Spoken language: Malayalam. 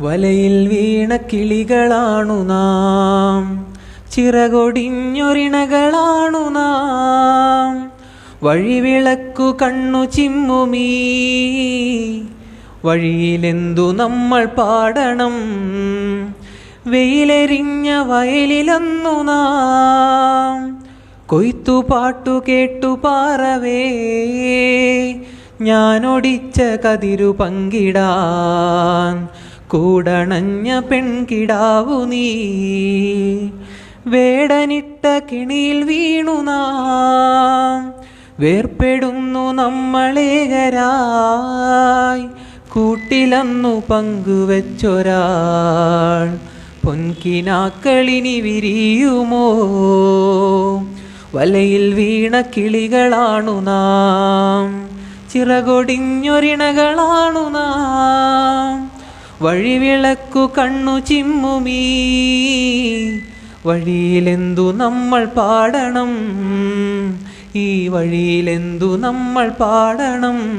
വലയിൽ വീണ കിളികളാണു നാം. ചിറകൊടിഞ്ഞൊരിണകളാണു നാം. വഴിവിളക്കു കണ്ണു ചിമ്മുമീ. വഴിയിലെന്തു നമ്മൾ പാടണം. വെയിലെരിഞ്ഞ വയലിലന്നു നാം. കൊയ്ത്തു പാട്ടു കേട്ടു പാറവേ. ഞാനൊടിച്ച കതിരു പങ്കിടാൻ. കൂടണഞ്ഞ പെൺകിടാവു നീ. വേടനിട്ട കിണിയിൽ വീണു നാം. വേർപ്പെടുന്നു നമ്മളേകരായി. കൂട്ടിലന്നു പങ്കുവെച്ചൊരാൾ. പൊൻകിനാക്കളിനി വിരിയുമോ? വലയിൽ വീണ കിളികളാണു നാം. ചിറകൊടിഞ്ഞൊരിണകളാണു നാം. വഴിവിളക്കു കണ്ണു ചിമ്മുമീ. വഴിയിലെന്തു നമ്മൾ പാടണം? ഈ വഴിയിലെന്തു നമ്മൾ പാടണം?